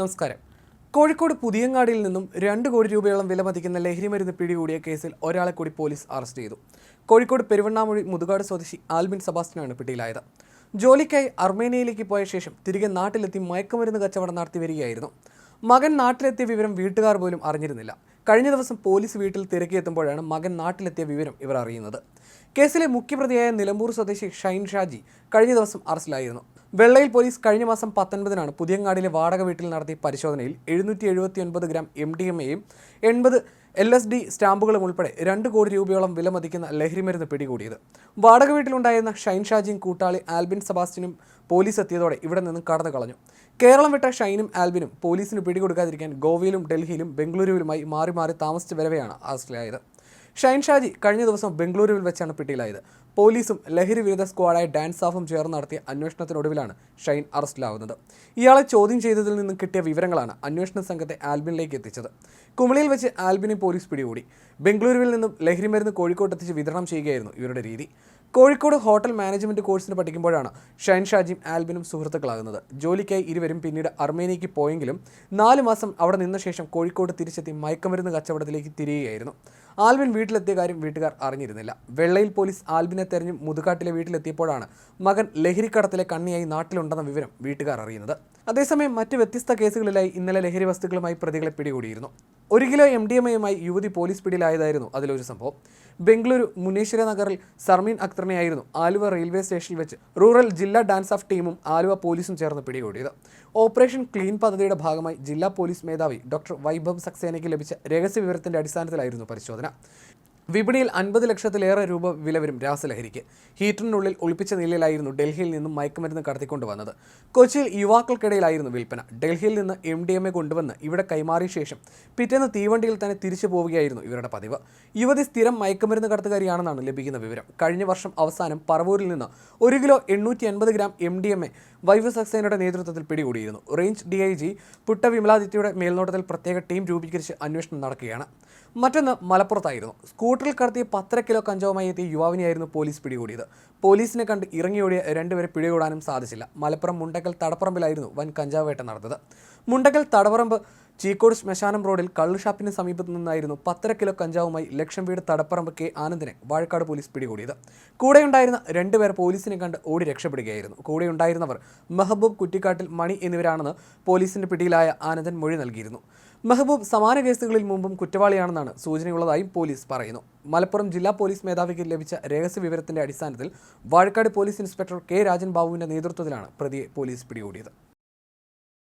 നമസ്കാരം. കോഴിക്കോട് പുതിയങ്ങാടിയിൽ നിന്നും രണ്ട് കോടി രൂപയോളം വില മതിക്കുന്ന ലഹരിമരുന്ന് പിടികൂടിയ കേസിൽ ഒരാളെ കൂടി പോലീസ് അറസ്റ്റ് ചെയ്തു. കോഴിക്കോട് പെരുവണ്ണാമൊഴി മുതുകാട് സ്വദേശി ആൽബിൻ സബാസ്റ്റിനാണ് പിടിയിലായത്. ജോലിക്കായി അർമേനിയയിലേക്ക് പോയ ശേഷം തിരികെ നാട്ടിലെത്തി മയക്കുമരുന്ന് കച്ചവടം നടത്തി വരികയായിരുന്നു. മകൻ നാട്ടിലെത്തിയ വിവരം വീട്ടുകാർ പോലും അറിഞ്ഞിരുന്നില്ല. കഴിഞ്ഞ ദിവസം പോലീസ് വീട്ടിൽ തിരക്കിയെത്തുമ്പോഴാണ് മകൻ നാട്ടിലെത്തിയ വിവരം ഇവർ അറിയുന്നത്. കേസിലെ മുഖ്യപ്രതിയായ നിലമ്പൂർ സ്വദേശി ഷൈൻ ഷാജി കഴിഞ്ഞ ദിവസം അറസ്റ്റിലായിരുന്നു. വെള്ളയിൽ പോലീസ് കഴിഞ്ഞ മാസം പത്തൊൻപതിനാണ് പുതിയങ്ങാടിയിലെ വാടക വീട്ടിൽ നടത്തിയ പരിശോധനയിൽ എഴുന്നൂറ്റി എഴുപത്തി ഒൻപത് ഗ്രാം എം ഡി എം എയും എൺപത് എൽ എസ് ഡി സ്റ്റാമ്പുകളും ഉൾപ്പെടെ രണ്ട് കോടി രൂപയോളം വില മതിക്കുന്ന ലഹരിമരുന്ന് പിടികൂടിയത്. വാടക വീട്ടിലുണ്ടായിരുന്ന ഷൈൻ ഷാജിയും കൂട്ടാളി ആൽബിൻ സബാസ്റ്റിനും പോലീസ് എത്തിയതോടെ ഇവിടെ നിന്നും കടന്നു കളഞ്ഞു. കേരളം വിട്ട ഷൈനും ആൽബിനും പോലീസിന് പിടികൊടുക്കാതിരിക്കാൻ ഗോവയിലും ഡൽഹിയിലും ബംഗളൂരുവിലുമായി മാറി മാറി താമസിച്ചു വരവെയാണ് അറസ്റ്റിലായത്. ഷൈൻ ഷാജി കഴിഞ്ഞ ദിവസം ബംഗളൂരുവിൽ വെച്ചാണ് പിടിയിലായത്. പോലീസും ലഹരി വിരുദ്ധ സ്ക്വാഡായ ഡാൻസ് ഓഫും ചേർന്ന് നടത്തിയ അന്വേഷണത്തിനൊടുവിലാണ് ഷൈൻ അറസ്റ്റിലാവുന്നത്. ഇയാളെ ചോദ്യം ചെയ്തതിൽ നിന്നും കിട്ടിയ വിവരങ്ങളാണ് അന്വേഷണ സംഘത്തെ ആൽബിനിലേക്ക് എത്തിച്ചത്. കുമളിയിൽ വെച്ച് ആൽബിനെ പോലീസ് പിടികൂടി. ബംഗളൂരുവിൽ നിന്നും ലഹരി മരുന്ന് കോഴിക്കോട്ട് എത്തിച്ച് വിതരണം ചെയ്യുകയായിരുന്നു ഇവരുടെ രീതി. കോഴിക്കോട് ഹോട്ടൽ മാനേജ്മെന്റ് കോഴ്സിന് പഠിക്കുമ്പോഴാണ് ഷൈൻ ഷാജിയും ആൽബിനും സുഹൃത്തുക്കളാകുന്നത്. ജോലിക്കായി ഇരുവരും പിന്നീട് അർമേനിയയ്ക്ക് പോയെങ്കിലും നാല് മാസം അവിടെ നിന്ന ശേഷം കോഴിക്കോട് തിരിച്ചെത്തി മയക്കമരുന്ന് കച്ചവടത്തിലേക്ക് തിരിയുകയായിരുന്നു. ആൽബിൻ വീട്ടിലെത്തിയ കാര്യം വീട്ടുകാർ അറിഞ്ഞിരുന്നില്ല. വെള്ളയിൽ പോലീസ് ആൽവിനെ തെരഞ്ഞു മുതുകാട്ടിലെ വീട്ടിലെത്തിയപ്പോഴാണ് മകൻ ലഹരിക്കടത്തിലെ കണ്ണിയായി നാട്ടിലുണ്ടെന്ന വിവരം വീട്ടുകാർ അറിയുന്നത്. അതേസമയം മറ്റ് വ്യത്യസ്ത കേസുകളിലായി ഇന്നലെ ലഹരി വസ്തുക്കളുമായി പ്രതികളെ പിടികൂടിയിരുന്നു. ഒരു കിലോ എം ഡി എം എയുമായി യുവതി പോലീസ് പിടിയിലായതായിരുന്നു അതിലൊരു സംഭവം. ബംഗളൂരു മുനീശ്വര നഗറിൽ സർമീൻ അക്തറിനെയായിരുന്നു ആലുവ റെയിൽവേ സ്റ്റേഷനിൽ വെച്ച് റൂറൽ ജില്ലാ ഡാൻസ് ഓഫ് ടീമും ആലുവ പോലീസും ചേർന്ന് പിടികൂടിയത്. ഓപ്പറേഷൻ ക്ലീൻ പദ്ധതിയുടെ ഭാഗമായി ജില്ലാ പോലീസ് മേധാവി ഡോക്ടർ വൈഭവ് സക്സേനയ്ക്ക് ലഭിച്ച രഹസ്യ വിവരത്തിന്റെ അടിസ്ഥാനത്തിലായിരുന്നു പരിശോധന. Tá? വിപണിയിൽ അൻപത് ലക്ഷത്തിലേറെ രൂപ വില വരും രാസലഹരിക്ക്. ഹീറ്ററിനുള്ളിൽ ഒളിപ്പിച്ച നിലയിലായിരുന്നു ഡൽഹിയിൽ നിന്നും മയക്കുമരുന്ന് കടത്തിക്കൊണ്ടുവന്നത്. കൊച്ചിയിൽ യുവാക്കൾക്കിടയിലായിരുന്നു വിൽപ്പന. ഡൽഹിയിൽ നിന്ന് എം ഡി എം എ കൊണ്ടുവന്ന് ഇവിടെ കൈമാറിയ ശേഷം പിറ്റേന്ന് തീവണ്ടിയിൽ തന്നെ തിരിച്ചു പോവുകയായിരുന്നു ഇവരുടെ പതിവ്. യുവതി സ്ഥിരം മയക്കുമരുന്ന് കടത്തുകാരിയാണെന്നാണ് ലഭിക്കുന്ന വിവരം. കഴിഞ്ഞ വർഷം അവസാനം പറവൂരിൽ നിന്ന് ഒരു കിലോ എണ്ണൂറ്റി അൻപത് gram M D M A Vaibhav സക്സേനയുടെ നേതൃത്വത്തിൽ പിടികൂടിയിരുന്നു. Range D I G Putta വിമലാദിത്യയുടെ മേൽനോട്ടത്തിൽ പ്രത്യേക ടീം രൂപീകരിച്ച് അന്വേഷണം നടക്കുകയാണ്. മറ്റൊന്ന് മലപ്പുറത്തായിരുന്നു. സ്കൂട്ടറിൽ കടത്തിയ പത്തര കിലോ കഞ്ചാവുമായി എത്തിയ യുവാവിനെയായിരുന്നു പോലീസ് പിടികൂടിയത്. പോലീസിനെ കണ്ട് ഇറങ്ങിയോടിയ രണ്ടുപേരെ പിടികൂടാനും സാധിച്ചില്ല. മലപ്പുറം മുണ്ടക്കൽ തടപ്പറമ്പിലായിരുന്നു വൻ കഞ്ചാവ് വേട്ട നടന്നത്. മുണ്ടക്കൽ തടപ്പറമ്പ് ചീക്കോട് ശ്മശാനം റോഡിൽ കള്ളുഷാപ്പിന് സമീപത്തു നിന്നായിരുന്നു പത്തര കിലോ കഞ്ചാവുമായി ലക്ഷം വീട് തടപ്പറമ്പ് കെ ആനന്ദിനെ വാഴക്കാട് പോലീസ് പിടികൂടിയത്. കൂടെയുണ്ടായിരുന്ന രണ്ടുപേർ പോലീസിനെ കണ്ട് ഓടി രക്ഷപ്പെടുകയായിരുന്നു. കൂടെയുണ്ടായിരുന്നവർ മെഹബൂബ് കുറ്റിക്കാട്ടിൽ മണി എന്നിവരാണെന്ന് പോലീസിന്റെ പിടിയിലായ ആനന്ദൻ മൊഴി നൽകിയിരുന്നു. മെഹബൂബ് സമാന കേസുകളിൽ മുമ്പും കുറ്റവാളിയാണെന്നാണ് സൂചനയുള്ളതായും പോലീസ് പറയുന്നു. മലപ്പുറം ജില്ലാ പോലീസ് മേധാവിക്ക് ലഭിച്ച രഹസ്യ വിവരത്തിന്റെ അടിസ്ഥാനത്തിൽ Vazhakkad police inspector K Rajan ബാബുവിന്റെ നേതൃത്വത്തിലാണ് പ്രതിയെ പോലീസ് പിടികൂടിയത്.